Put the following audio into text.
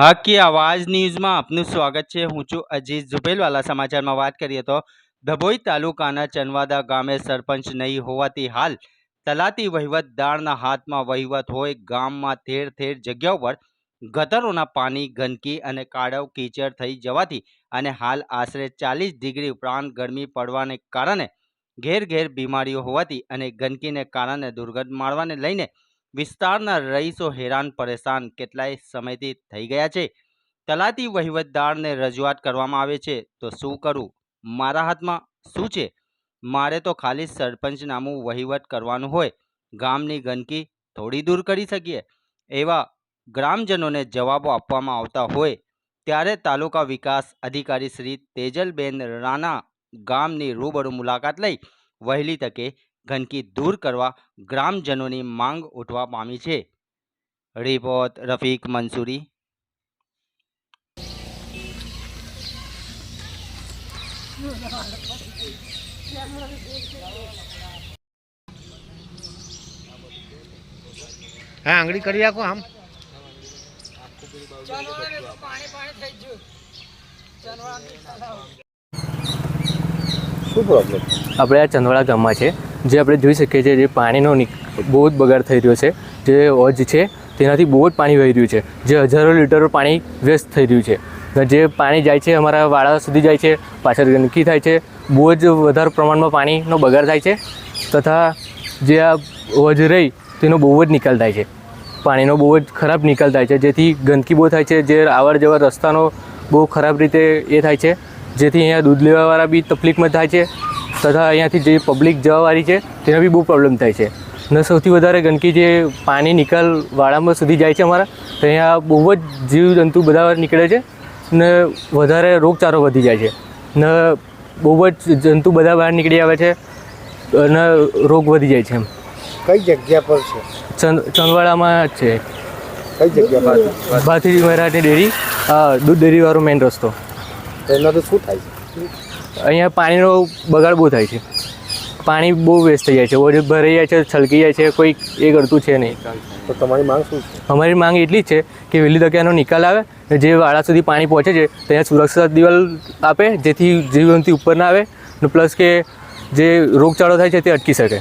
હાકી આવાજ ન્યૂઝમાં આપનું સ્વાગત છે. હું છું અજીત ઝુબેલવાલા સમાચારમાં વાત કરીએ તો ડભોઈ તાલુકાના ચનવાદા ગામે સરપંચ નહીં હોવાથી હાલ તલાતી વહીવટદારના હાથમાં વહીવટ હોય. ગામમાં ઠેર ઠેર જગ્યાઓ પર ગટરોના પાણી, ગંદકી અને કાળવ કીચડ થઈ જવાથી અને હાલ આશરે ચાલીસ ડિગ્રી ઉપરાંત ગરમી પડવાને કારણે ઘેર ઘેર બીમારીઓ હોવાથી અને ગંદકીને કારણે દુર્ગંધ માળવાને લઈને વિસ્તારના રહીશો હેરાન, પરેશાન કેટલાય સમયથી થઈ ગયા છે. તલાતી વહીવટદારને રજૂઆત કરવામાં આવે છે, તો શું કરું? મારા હાથમાં શું છે? મારે તો ખાલી સરપંચનામું વહીવટ કરવાનું હોય. ગામની ગંદકી થોડી દૂર કરી શકીએ. એવા ગ્રામજનોને જવાબો આપવામાં આવતા હોય. ત્યારે તાલુકા વિકાસ અધિકારી શ્રી તેજલબેન રાણા ગામની રૂબરૂ મુલાકાત લઈ વહેલી તકે ગંદકી દૂર કરવા ગ્રામજનોની માંગ ઉઠવા પામી છે. રિપોર્ટ રફીક મંસૂરી. હા આંગળી કરી રાખો આમ. શું પ્રોબ્લેમ આપણે આ ચંદવાડા ગામમાં છે. જે આપણે જોઈ શકીએ છીએ જે પાણીનો બહુ જ બગાડ થઈ રહ્યો છે, જે ઓજ છે તેનાથી બહુ જ પાણી વહી રહ્યું છે, જે હજારો લીટર પાણી વેસ્ટ થઈ રહ્યું છે. જે પાણી જાય છે અમારા વાળા સુધી જાય છે, પાછળ ગંદકી થાય છે, બહુ જ વધારે પ્રમાણમાં પાણીનો બગાડ થાય છે, તથા જે આ હોજ રહી તેનો બહુ જ નિકાલ થાય છે. પાણીનો બહુ જ ખરાબ નિકાલ થાય છે, જેથી ગંદકી બહુ થાય છે, જે આવર જવર રસ્તાનો બહુ ખરાબ રીતે એ થાય છે, જેથી અહીંયા દૂધ લેવાવાળા બી તકલીફમાં થાય છે તથા અહીંયાથી જે પબ્લિક જવાવાળી છે તેના બી બહુ પ્રોબ્લેમ થાય છે. ને સૌથી વધારે ગંદકી જે પાણી નિકાલ વાળામાં સુધી જાય છે અમારા તો અહીંયા બહુ જ જીવજંતુ બધા નીકળે છે ને વધારે રોગચાળો વધી જાય છે. ને બહુ જ જંતુ બધા બહાર નીકળી આવે છે અને રોગ વધી જાય છે એમ. કઈ જગ્યા પર છે? ચંદ ચંદવાડામાં જ છે. કઈ જગ્યા પર? ભાથી મહારાજની ડેરી હા દૂધ ડેરીવાળો મેઇન રસ્તો. એનાથી શું થાય છે? અહીંયા પાણીનો બગાડ બહુ થાય છે. પાણી બહુ વેસ્ટ થઈ જાય છે. ઓજ ભરાઈ જાય છે છલકી જાય છે કોઈ એ કરતું છે નહીં. તો તમારી માંગ શું છે? અમારી માંગ એટલી જ છે કે વહેલી તકે આનો નિકાલ આવે ને જે વાળા સુધી પાણી પહોંચે છે ત્યાં સુરક્ષા દિવાલ આપે જેથી જીવનથી ઉપર ના આવે ને પ્લસ કે જે રોગચાળો થાય છે તે અટકી શકે.